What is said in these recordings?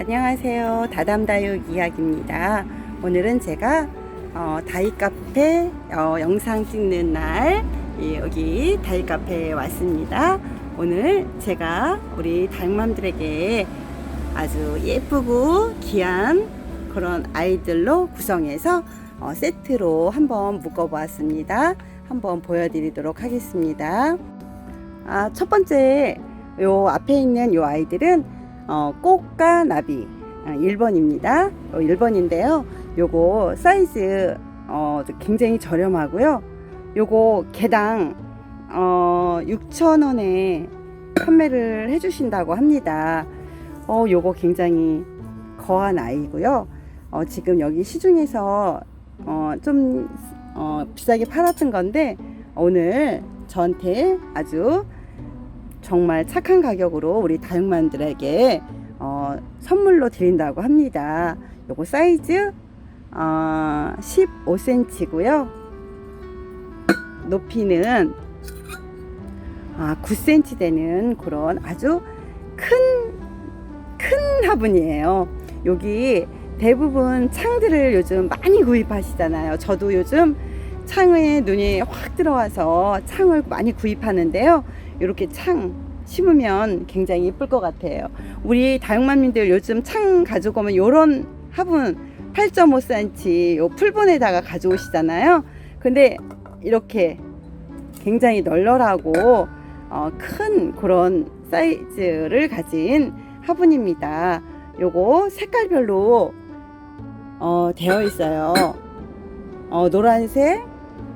안녕하세요. 다담다육 이야기입니다. 오늘은 제가 어, 다이 카페 어, 영상 찍는 날 예, 여기 다이 카페에 왔습니다. 오늘 제가 우리 다육맘들에게 아주 예쁘고 귀한 그런 아이들로 구성해서 어, 세트로 한번 묶어 보았습니다. 한번 보여드리도록 하겠습니다. 아, 첫 번째 요 앞에 있는 요 아이들은 어, 꽃과 나비 아, 1번입니다. 1번인데요. 요거 사이즈 어, 굉장히 저렴하고요. 요거 개당 어, 6,000원에 판매를 해주신다고 합니다. 어, 요거 굉장히 거한 아이고요. 어, 지금 여기 시중에서 어, 좀 어, 비싸게 팔았던 건데 오늘 저한테 아주 정말 착한 가격으로 우리 다육만들에게 어, 선물로 드린다고 합니다. 요거 사이즈 어, 15cm고요. 높이는 아, 9cm 되는 그런 아주 큰, 큰 화분이에요. 여기 대부분 창들을 요즘 많이 구입하시잖아요. 저도 요즘 창에 눈이 확 들어와서 창을 많이 구입하는데요. 이렇게 창 심으면 굉장히 예쁠 것 같아요. 우리 다육맘님들 요즘 창 가지고 오면 요런 화분 8.5cm 요 풀본에다가 가져오시잖아요. 근데 이렇게 굉장히 널널하고 어, 큰 그런 사이즈를 가진 화분입니다. 요거 색깔별로 어, 되어 있어요. 어, 노란색,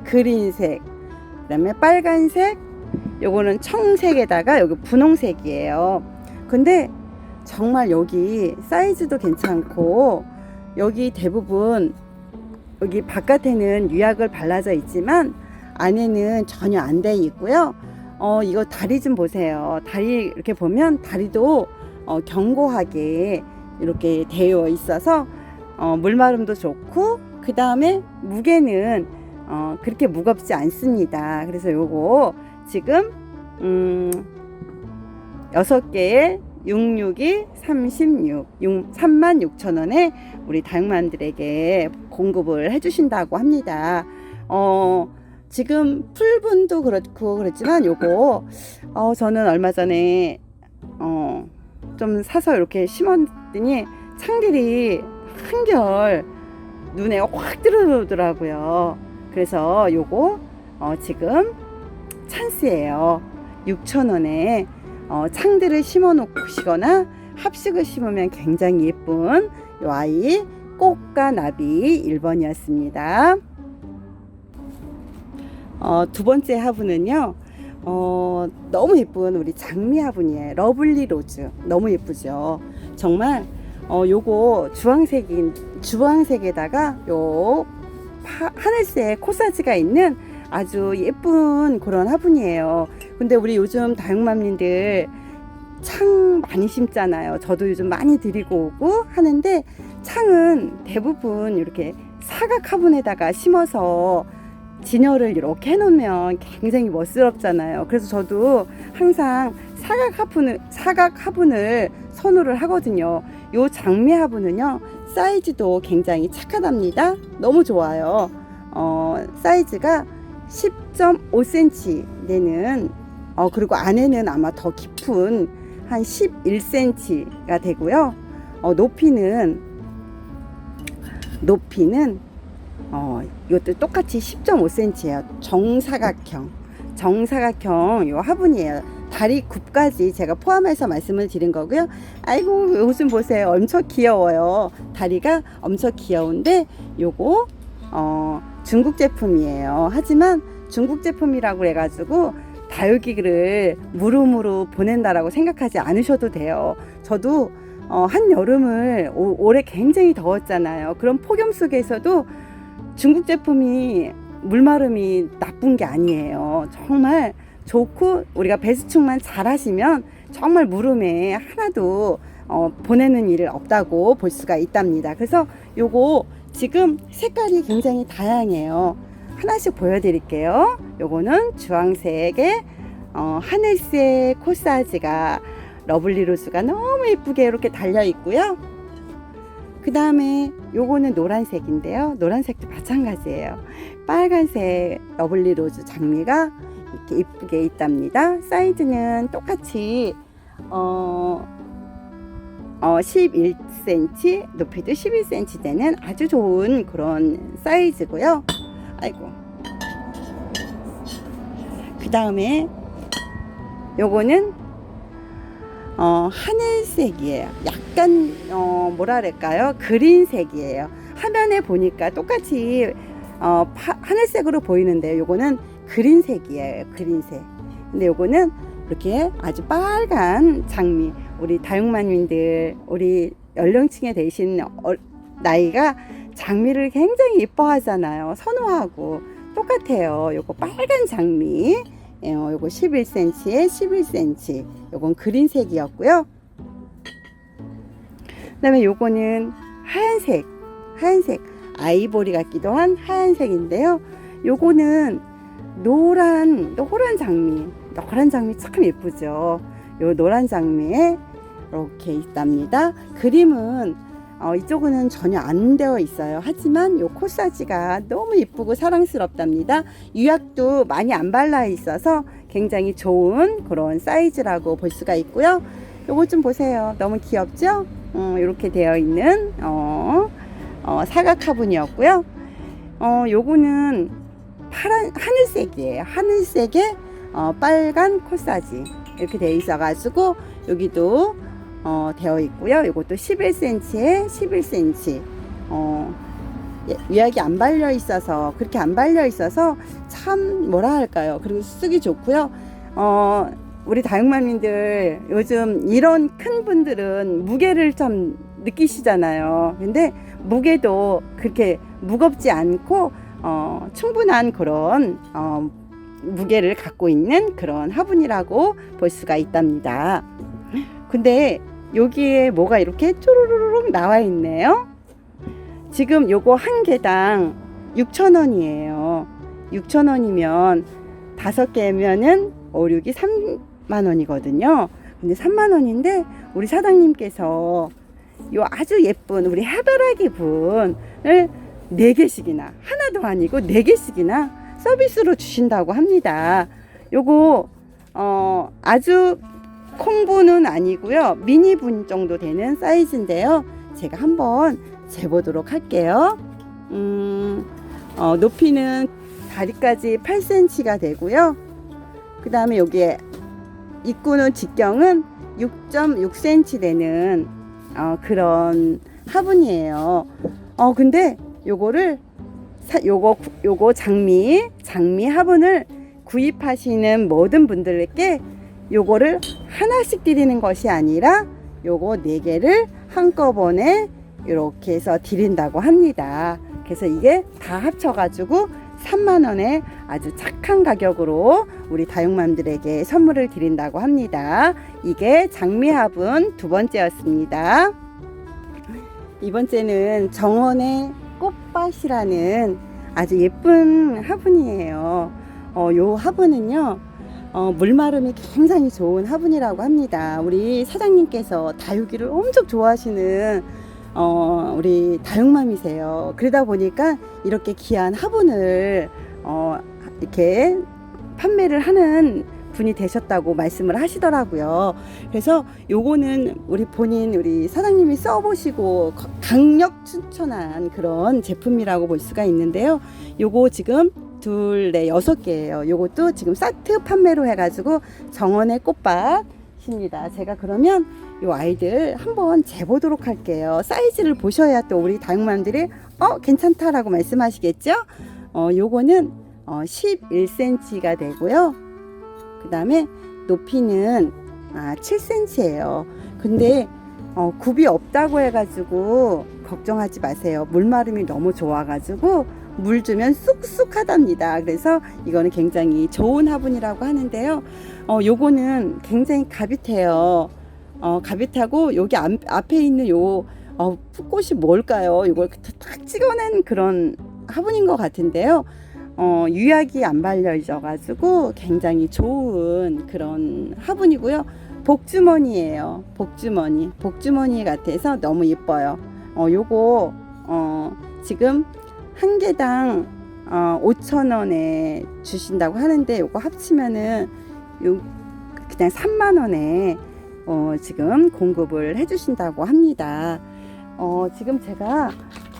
그린색, 그 다음에 빨간색, 요거는 청색에다가 여기 분홍색이에요. 근데 정말 여기 사이즈도 괜찮고 여기 대부분 여기 바깥에는 유약을 발라져 있지만 안에는 전혀 안 돼 있고요. 어, 이거 다리 좀 보세요. 다리 이렇게 보면 다리도 어, 견고하게 이렇게 되어 있어서 어, 물마름도 좋고 그 다음에 무게는 어, 그렇게 무겁지 않습니다. 그래서 요거 지금 음, 6개에 66이 36, 36,000원에 우리 다육맘들에게 공급을 해주신다고 합니다. 어, 지금 풀분도 그렇고 그렇지만 요거 어, 저는 얼마 전에 어, 좀 사서 이렇게 심었더니 창들이 한결 눈에 확 들어오더라고요. 그래서 요거 어, 지금 찬스예요. 6,000원에 어, 창들을 심어 놓으시거나 합식을 심으면 굉장히 예쁜 요 아이 꽃과 나비 1번이었습니다. 어, 두 번째 화분은요. 어, 너무 예쁜 우리 장미 화분이에요. 러블리 로즈. 너무 예쁘죠. 정말 어, 요거 주황색인 주황색에다가 요 파, 하늘색 코사지가 있는 아주 예쁜 그런 화분이에요. 근데 우리 요즘 다육맘님들 창 많이 심잖아요. 저도 요즘 많이 드리고 오고 하는데 창은 대부분 이렇게 사각 화분에다가 심어서 진열을 이렇게 해놓으면 굉장히 멋스럽잖아요. 그래서 저도 항상 사각 화분을 사각 화분을 선호를 하거든요. 요 장미 화분은요 사이즈도 굉장히 착하답니다. 너무 좋아요. 어, 사이즈가 10.5cm 되는 어, 그리고 안에는 아마 더 깊은 한 11cm가 되고요. 어, 높이는 높이는 어, 이것도 똑같이 10.5cm예요. 정사각형. 정사각형 요 화분이에요. 다리 굽까지 제가 포함해서 말씀을 드린 거고요. 아이고 요즘 보세요. 엄청 귀여워요. 다리가 엄청 귀여운데 요거 어, 중국 제품이에요. 하지만 중국 제품이라고 해가지고 다육이를 무릎으로 보낸다라고 생각하지 않으셔도 돼요. 저도 어, 한 여름을 오, 올해 굉장히 더웠잖아요. 그런 폭염 속에서도 중국 제품이 물마름이 나쁜 게 아니에요. 정말 좋고 우리가 배수축만 잘 하시면 정말 물음에 하나도 어, 보내는 일 없다고 볼 수가 있답니다. 그래서 요거 지금 색깔이 굉장히 다양해요. 하나씩 보여드릴게요. 요거는 주황색의 어, 하늘색 코사지가 러블리 로즈가 너무 예쁘게 이렇게 달려 있고요. 그 다음에 요거는 노란색인데요. 노란색도 마찬가지예요. 빨간색 러블리 로즈 장미가 이렇게 이쁘게 있답니다. 사이즈는 똑같이 어, 어 11cm, 높이도 11cm 되는 아주 좋은 그런 사이즈고요. 아이고. 그 다음에 요거는 어, 하늘색이에요. 약간 어, 뭐랄까요? 그린색이에요. 화면에 보니까 똑같이 어, 파, 하늘색으로 보이는데 요거는 그린색이에요. 그린색. 근데 요거는 이렇게 아주 빨간 장미. 우리 다육맘님들, 우리 연령층에 되신 어, 나이가 장미를 굉장히 이뻐하잖아요. 선호하고 똑같아요. 요거 빨간 장미. 예, 어, 요거 11cm에 11cm. 요건 그린색이었고요. 그다음에 요거는 하얀색. 하얀색. 아이보리 같기도 한 하얀색인데요. 요거는 노란 노란 장미. 노란 장미 참 예쁘죠. 요 노란 장미에 이렇게 있답니다. 그림은 어, 이쪽은 전혀 안 되어 있어요. 하지만 요 코사지가 너무 예쁘고 사랑스럽답니다. 유약도 많이 안 발라 있어서 굉장히 좋은 그런 사이즈라고 볼 수가 있고요. 요거 좀 보세요. 너무 귀엽죠? 어, 이렇게 되어 있는 어, 어, 사각 화분이었고요. 어, 요거는 파란 하늘색이에요. 하늘색에 어, 빨간 코사지 이렇게 되어 있어가지고 여기도 어, 되어 있고요. 이것도 11cm에 11cm. 어, 예, 유약이 안 발려 있어서 그렇게 안 발려 있어서 참 뭐라 할까요? 그리고 쓰기 좋고요. 어, 우리 다육맘님들 요즘 이런 큰 분들은 무게를 좀 느끼시잖아요. 근데 무게도 그렇게 무겁지 않고 어, 충분한 그런 어, 무게를 갖고 있는 그런 화분이라고 볼 수가 있답니다. 근데 여기에 뭐가 이렇게 쪼르르륵 나와 있네요. 지금 요거 한 개당 6,000원이에요. 6,000원이면 다섯 개면은 5, 6이 3만 원이거든요. 근데 3만 원인데 우리 사장님께서 요 아주 예쁜 우리 해바라기 분을 네 개씩이나 하나도 아니고 네 개씩이나 서비스로 주신다고 합니다. 요거 어 아주 콩분은 아니고요. 미니분 정도 되는 사이즈인데요. 제가 한번 재보도록 할게요. 음, 어, 높이는 다리까지 8cm가 되고요. 그 다음에 여기에 입구는 직경은 6.6cm 되는 어, 그런 화분이에요. 어, 근데 요거를 사, 요거 요거 장미 장미 화분을 구입하시는 모든 분들께 요거를 하나씩 드리는 것이 아니라 요거 네 개를 한꺼번에 이렇게 해서 드린다고 합니다. 그래서 이게 다 합쳐가지고 3만 원에 아주 착한 가격으로 우리 다육맘들에게 선물을 드린다고 합니다. 이게 장미 화분 두 번째였습니다. 이번째는 정원의 꽃밭이라는 아주 예쁜 화분이에요. 어, 요 화분은요, 어, 물마름이 굉장히 좋은 화분이라고 합니다. 우리 사장님께서 다육이를 엄청 좋아하시는 어, 우리 다육맘이세요. 그러다 보니까 이렇게 귀한 화분을 어, 이렇게 판매를 하는 분이 되셨다고 말씀을 하시더라고요. 그래서 요거는 우리 본인 우리 사장님이 써보시고 거- 강력 추천한 그런 제품이라고 볼 수가 있는데요. 요거 지금 둘, 네, 여섯 개예요. 요것도 지금 사트 판매로 해가지고 정원의 꽃밭입니다. 제가 그러면 요 아이들 한번 재보도록 할게요. 사이즈를 보셔야 또 우리 다육맘들이 어 괜찮다라고 말씀하시겠죠? 어 요거는 어 11cm가 되고요. 그 다음에 높이는 아 7cm예요. 근데 어, 굽이 없다고 해가지고 걱정하지 마세요. 물마름이 너무 좋아가지고 물 주면 쑥쑥 하답니다. 그래서 이거는 굉장히 좋은 화분이라고 하는데요. 어, 요거는 굉장히 가빗해요. 어, 가빗하고 여기 앞, 앞에 있는 요 어, 풋꽃이 뭘까요? 이걸 딱 찍어낸 그런 화분인 것 같은데요. 어, 유약이 안 발려져 가지고 굉장히 좋은 그런 화분이고요. 복주머니예요. 복주머니. 복주머니 같아서 너무 예뻐요. 어, 요거 어, 지금 한 개당 어, 5천 원에 주신다고 하는데 요거 합치면은 요 그냥 3만 원에 어, 지금 공급을 해 주신다고 합니다. 어, 지금 제가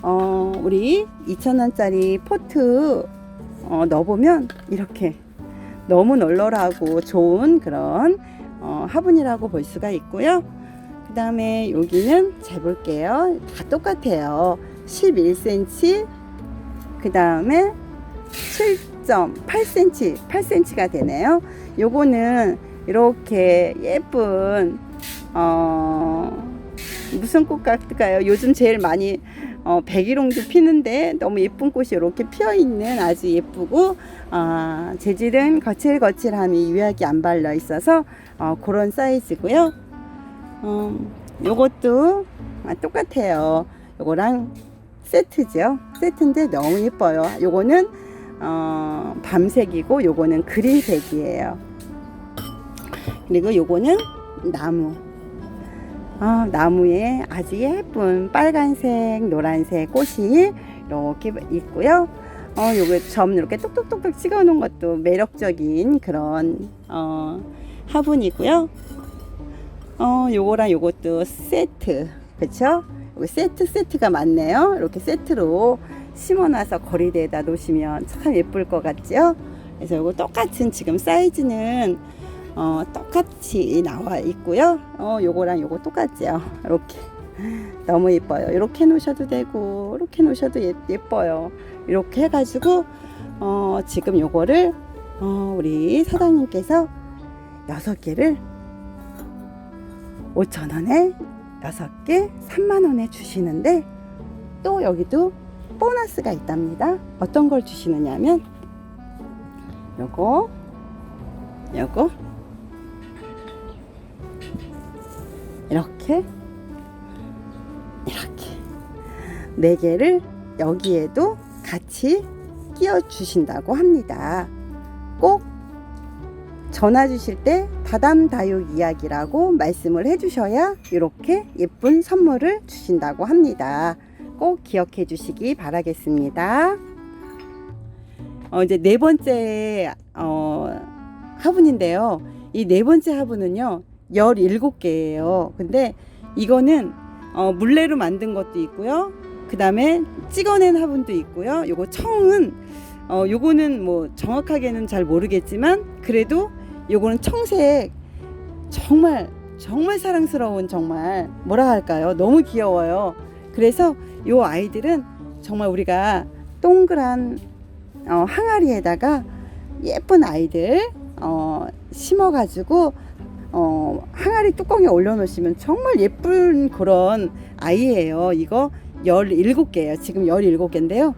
어, 우리 2,000원짜리 포트 어, 넣어보면 이렇게 너무 널널하고 좋은 그런 어, 화분이라고 볼 수가 있고요. 그 다음에 여기는 재볼게요. 다 똑같아요. 11cm, 그 다음에 7.8cm, 8cm가 되네요. 요거는 이렇게 예쁜, 어, 무슨 꽃 같을까요? 요즘 제일 많이 어, 백일홍도 피는데 너무 예쁜 꽃이 이렇게 피어 있는 아주 예쁘고 아, 재질은 거칠거칠함이 유약이 안 발려 있어서 어, 그런 사이즈고요. 어, 요것도 아, 똑같아요. 요거랑 세트죠. 세트인데 너무 예뻐요. 요거는 어, 밤색이고 요거는 그린색이에요. 그리고 요거는 나무. 아, 나무에 아주 예쁜 빨간색, 노란색 꽃이 이렇게 있고요. 어, 요거 점 이렇게 똑똑똑똑 찍어 놓은 것도 매력적인 그런 어, 화분이고요. 어, 요거랑 요것도 세트. 그쵸? 요거 세트 세트가 많네요. 이렇게 세트로 심어놔서 거리대에다 놓으시면 참 예쁠 것 같죠? 그래서 요거 똑같은 지금 사이즈는 어, 똑같이 나와 있고요. 어, 요거랑 요거 똑같죠. 이렇게 너무 예뻐요. 이렇게 놓으셔도 되고 이렇게 놓으셔도 예, 예뻐요. 이렇게 해가지고 어, 지금 요거를 어, 우리 사장님께서 여섯 개를 5천 원에 여섯 개 3만 원에 주시는데 또 여기도 보너스가 있답니다. 어떤 걸 주시느냐면 요거 요거 이렇게 이렇게 네 개를 여기에도 같이 끼워 주신다고 합니다. 꼭 전화 주실 때 다담다육 이야기라고 말씀을 해주셔야 이렇게 예쁜 선물을 주신다고 합니다. 꼭 기억해 주시기 바라겠습니다. 어, 이제 네 번째 어, 화분인데요. 이 네 번째 화분은요. 17개예요. 근데 이거는 어, 물레로 만든 것도 있고요. 그 다음에 찍어낸 화분도 있고요. 요거 청은 어, 요거는 뭐 정확하게는 잘 모르겠지만 그래도 요거는 청색 정말 정말 사랑스러운 정말 뭐라 할까요? 너무 귀여워요. 그래서 요 아이들은 정말 우리가 동그란 어, 항아리에다가 예쁜 아이들 어, 심어가지고 어, 항아리 뚜껑에 올려놓으시면 정말 예쁜 그런 아이예요. 이거 17개예요. 지금 17개인데요.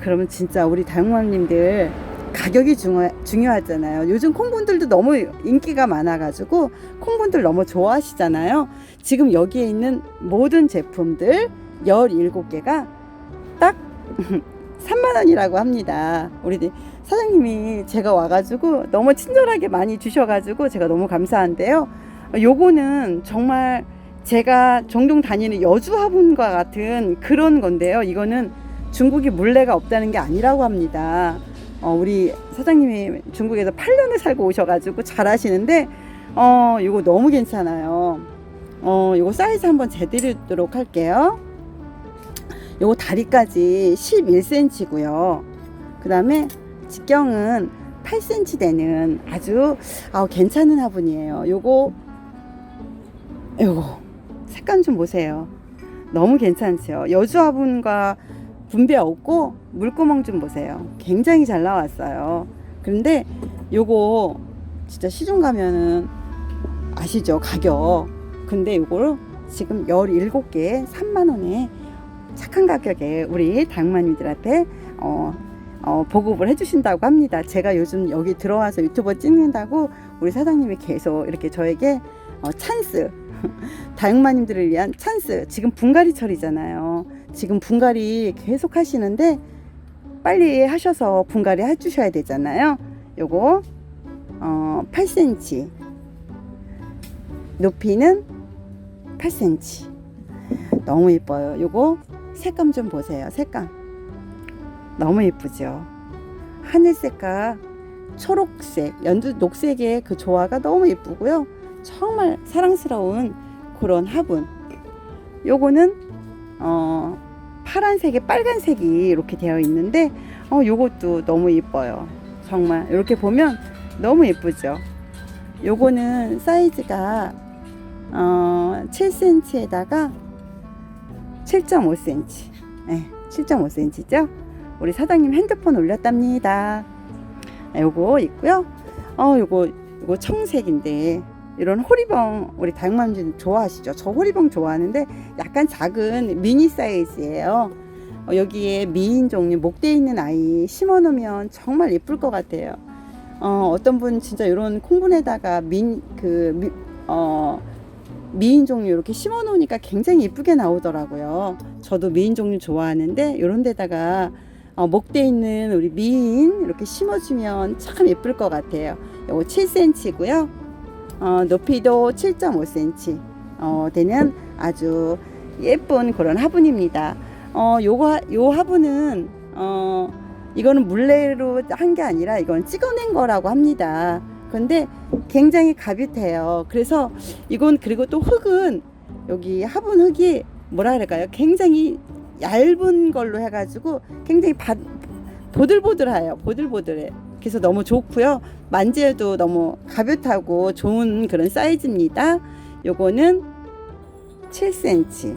그러면 진짜 우리 다육맘님들 가격이 중요, 중요하잖아요. 요즘 콩분들도 너무 인기가 많아가지고 콩분들 너무 좋아하시잖아요. 지금 여기에 있는 모든 제품들 17개가 딱 3만 원이라고 합니다. 우리 사장님이 제가 와가지고 너무 친절하게 많이 주셔가지고 제가 너무 감사한데요. 요거는 정말 제가 종종 다니는 여주 화분과 같은 그런 건데요. 이거는 중국이 물레가 없다는 게 아니라고 합니다. 어, 우리 사장님이 중국에서 8년을 살고 오셔가지고 잘 아시는데, 어, 이거 너무 괜찮아요. 어, 이거 사이즈 한번 재드리도록 할게요. 요거 다리까지 11cm고요. 그 다음에 직경은 8cm 되는 아주 아, 괜찮은 화분이에요. 요거 요거 색감 좀 보세요. 너무 괜찮죠. 여주 화분과 분배 없고 물구멍 좀 보세요. 굉장히 잘 나왔어요. 그런데 요거 진짜 시중 가면은 아시죠? 가격. 근데 요거를 지금 17개에 3만 원에 착한 가격에 우리 당마님들한테 어, 어, 보급을 해주신다고 합니다. 제가 요즘 여기 들어와서 유튜버 찍는다고 우리 사장님이 계속 이렇게 저에게 어, 찬스, 다육마님들을 위한 찬스. 지금 분갈이철이잖아요. 지금 분갈이 계속 하시는데 빨리 하셔서 분갈이 해주셔야 되잖아요. 요거 어, 8cm 높이는 8cm 너무 예뻐요. 요거 색감 좀 보세요. 색감 너무 예쁘죠. 하늘색과 초록색, 연두 녹색의 그 조화가 너무 예쁘고요. 정말 사랑스러운 그런 화분. 요거는 어 파란색에 빨간색이 이렇게 되어 있는데 어 요것도 너무 예뻐요. 정말 이렇게 보면 너무 예쁘죠. 요거는 사이즈가 어 7cm에다가 7.5cm. 네, 7.5cm죠. 우리 사장님 핸드폰 올렸답니다. 네, 요거 있고요. 어, 요거 요거 청색인데 이런 호리병 우리 다육맘님 좋아하시죠? 저 호리병 좋아하는데 약간 작은 미니 사이즈예요. 어, 여기에 미인 종류 목대 있는 아이 심어 놓으면 정말 예쁠 것 같아요. 어, 어떤 분 진짜 이런 콩분에다가 민 그 미, 어, 미인 종류 이렇게 심어 놓으니까 굉장히 예쁘게 나오더라고요. 저도 미인 종류 좋아하는데 이런 데다가 어, 목대 있는 우리 미인 이렇게 심어주면 참 예쁠 것 같아요. 요거 7cm고요. 어, 높이도 7.5cm 어, 되는 아주 예쁜 그런 화분입니다. 어, 요거 요 화분은 어, 이거는 물레로 한 게 아니라 이건 찍어낸 거라고 합니다. 근데 굉장히 가냘해요. 그래서 이건 그리고 또 흙은 여기 화분 흙이 뭐라 그럴까요? 굉장히 얇은 걸로 해가지고 굉장히 바, 보들보들해요. 보들보들해. 그래서 너무 좋고요. 만져도 너무 가볍다고 좋은 그런 사이즈입니다. 요거는 7cm.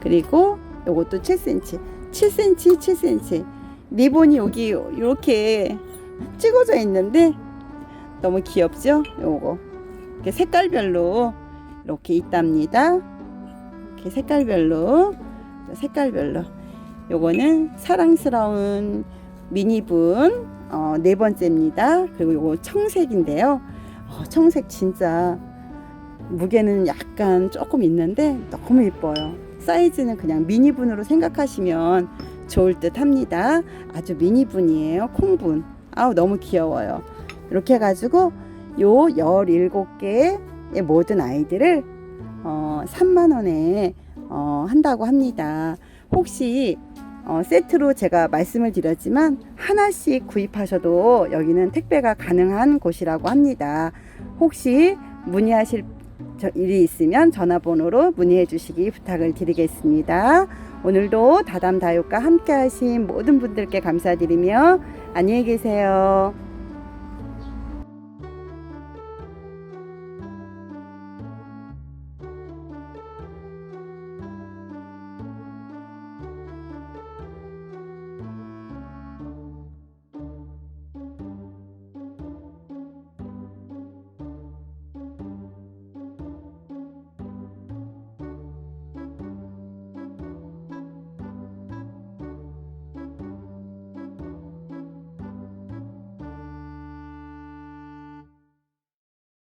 그리고 요것도 7cm. 7cm, 7cm. 리본이 여기 이렇게 찍어져 있는데 너무 귀엽죠? 요거. 이렇게 색깔별로 이렇게 있답니다. 이렇게 색깔별로 색깔별로 요거는 사랑스러운 미니분 어, 네 번째입니다. 그리고 요거 청색인데요. 어, 청색 진짜 무게는 약간 조금 있는데 너무 예뻐요. 사이즈는 그냥 미니분으로 생각하시면 좋을 듯 합니다. 아주 미니분이에요. 콩분. 아우 너무 귀여워요. 이렇게 해가지고 요 17개의 모든 아이들을 어, 3만원에 어, 한다고 합니다. 혹시 어, 세트로 제가 말씀을 드렸지만 하나씩 구입하셔도 여기는 택배가 가능한 곳이라고 합니다. 혹시 문의하실 저- 일이 있으면 전화번호로 문의해 주시기 부탁을 드리겠습니다. 오늘도 다담다육과 함께 하신 모든 분들께 감사드리며 안녕히 계세요.